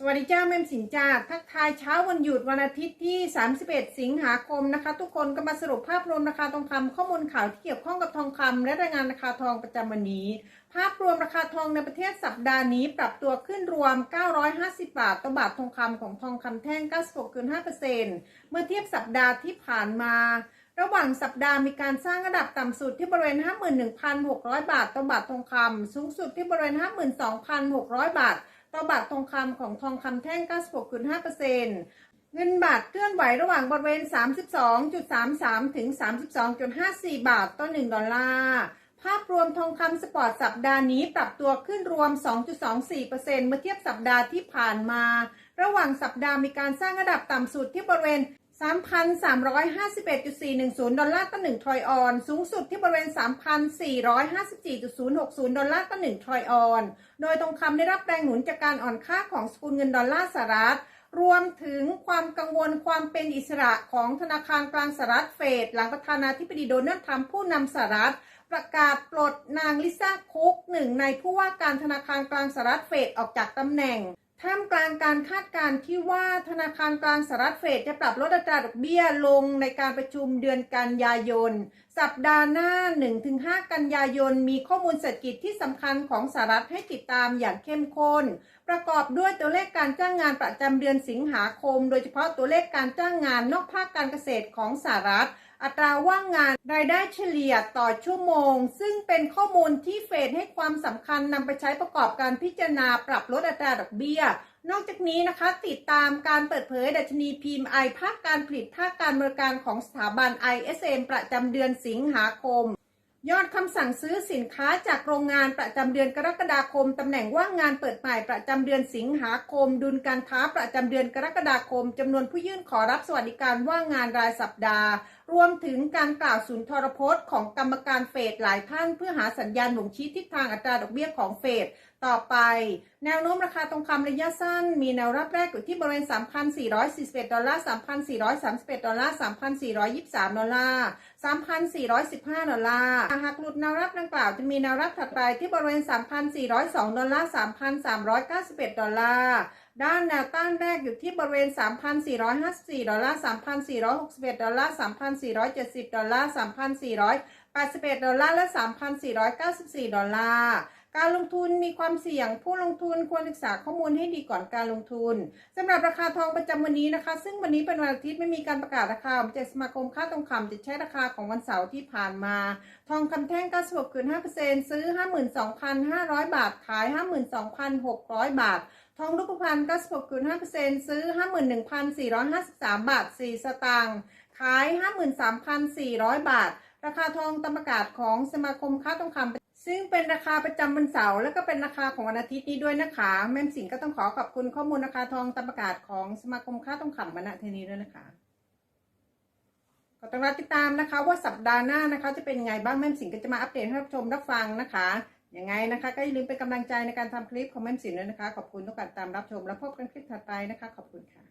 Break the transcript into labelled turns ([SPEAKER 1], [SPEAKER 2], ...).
[SPEAKER 1] สวัสดีจ้าแม่มสินจ้าทักทายเช้าวันหยุดวันอาทิตย์ที่ 31 สิงหาคมนะคะ ทุกคนก็มาสรุปภาพรวมราคาทองคำข้อมูลข่าวที่เกี่ยวข้องกับทองคำและรายงานราคาทองประจำวันนี้ ภาพรวมราคาทองในประเทศสัปดาห์นี้ ปรับตัวขึ้นรวม 950 บาทต่อบาททองคำของทองคำแท่ง 96.5%เมื่อเทียบสัปดาห์ที่ผ่านมาระหว่างสัปดาห์มีการสร้างระดับต่ำสุดที่บริเวณ 51,600 บาทต่อบาททองคำสูงสุดที่บริเวณ 52,600 บาท ต่อบาททองคำของทองคำแท่ง 96.5%เงินบาทเคลื่อนไหวระหว่างบริเวณ 32.33 ถึง 32.54 บาทต่อ 1 ดอลลาร์ภาพรวมทองคำสปอร์ตสัปดาห์นี้ปรับตัวขึ้นรวม 2.24%เมื่อเทียบสัปดาห์ที่ผ่านมา ระหว่างสัปดาห์มีการสร้างระดับต่ำสุดที่บริเวณ 3,351.410 ดอลลาร์ต่อ1ทรอยออน สูงสุดที่บริเวณ 3,454.060 ดอลลาร์ต่อ1ทรอยออน โดยทองคำได้รับแรงหนุนจากการอ่อนค่าของสกุลเงินดอลลาร์สหรัฐ รวมถึงความกังวลความเป็นอิสระของธนาคารกลางสหรัฐเฟด หลังประธานาธิบดีโดนัลด์ทรัมป์ผู้นำสหรัฐ ประกาศปลดนางลิซ่าคุกหนึ่งในผู้ว่าการธนาคารกลางสหรัฐเฟดออกจากตำแหน่ง ท่ามกลางการคาดการณ์ที่ว่าธนาคารกลางสหรัฐเฟดจะปรับลดอัตราดอกเบี้ยลงในการประชุมเดือนกันยายน สัปดาห์หน้า 1-5 กันยายน มีข้อมูลเศรษฐกิจที่สำคัญของสหรัฐให้ติดตามอย่างเข้มข้น ประกอบด้วยตัวเลขการจ้างงานประจำเดือนสิงหาคม โดยเฉพาะตัวเลขการจ้างงานนอกภาคการเกษตรของสหรัฐ อัตราว่างงานรายได้เฉลี่ยต่อชั่วโมง ซึ่งเป็นข้อมูลที่เฟดให้ความสำคัญนำไปใช้ประกอบการพิจารณาปรับลดอัตราดอกเบี้ย นอกจากนี้นะคะ ติดตามการเปิดเผยดัชนี PMI ภาคการผลิตภาคการบริการของสถาบัน ISM ประจำเดือนสิงหาคม ยอดคำสั่งซื้อสินค้าจากโรงงานประจำเดือนกรกฎาคมตำแหน่งว่างงานเปิดใหม่ประจำเดือนสิงหาคม ดุลการค้าประจำเดือนกรกฎาคมจำนวนผู้ยื่นขอรับสวัสดิการว่างงานรายสัปดาห์ รวมถึงการกล่าวสุนทรพจน์ของกรรมการเฟดหลายท่านเพื่อหาสัญญาณบ่งชี้ทิศทางอัตราดอกเบี้ยของเฟดต่อไป แนวโน้มราคาทองคำระยะสั้น มีแนวรับแรกอยู่ที่บริเวณ 3,441 ดอลลาร์ 3,431 ดอลลาร์ 3,423 ดอลลาร์ 3,415 ดอลลาร์ หากหลุดแนวรับดังกล่าวจะมีแนวรับถัดไปที่บริเวณ 3,402 ดอลลาร์ 3,391 ดอลลาร์ ด้านแนวต้านแรกอยู่ที่บริเวณ 3,454 ดอลลาร์ 3,461 ดอลลาร์ 3,470 ดอลลาร์ 3,481 ดอลลาร์ และ 3,494 ดอลลาร์ การลงทุนมีความเสี่ยง ผู้ลงทุนควรศึกษาข้อมูลให้ดีก่อนการลงทุนสำหรับราคาทองประจำวันนี้นะคะ ซึ่งวันนี้เป็นวันอาทิตย์ไม่มีการประกาศราคาจากสมาคมค่าทองคำจะใช้ราคาของวันเสาร์ที่ผ่านมา ทองคำแท่ง96คืน5%ซื้อ 52,500 บาท ขาย 52,600 บาททองรูปพรรณ96คืน5%ซื้อ 51,453 บาท 4 สตางค์ ขาย 53,400 บาท ราคาทองตามประกาศของสมาคมค้าทองคำซึ่งเป็นราคาประจำวันเสาร์และก็เป็นราคาของวันอาทิตย์นี้ด้วยนะคะแม่สิงก็ต้องขอขอบคุณข้อมูลราคาทองตามประกาศของสมาคมค้าทองคำมาณที่นี้ด้วยนะคะก็ต้องรับติดตามนะคะว่าสัปดาห์หน้านะคะจะเป็นไงบ้างแม่สิงก็จะมาอัปเดตให้รับชมรับฟังนะคะยังไงนะคะก็อย่าลืมเป็นกำลังใจในการทำคลิปของแม่สิงด้วยนะคะ ขอบคุณทุกการตามรับชม แล้วพบกันคลิปถัดไปนะคะ ขอบคุณค่ะ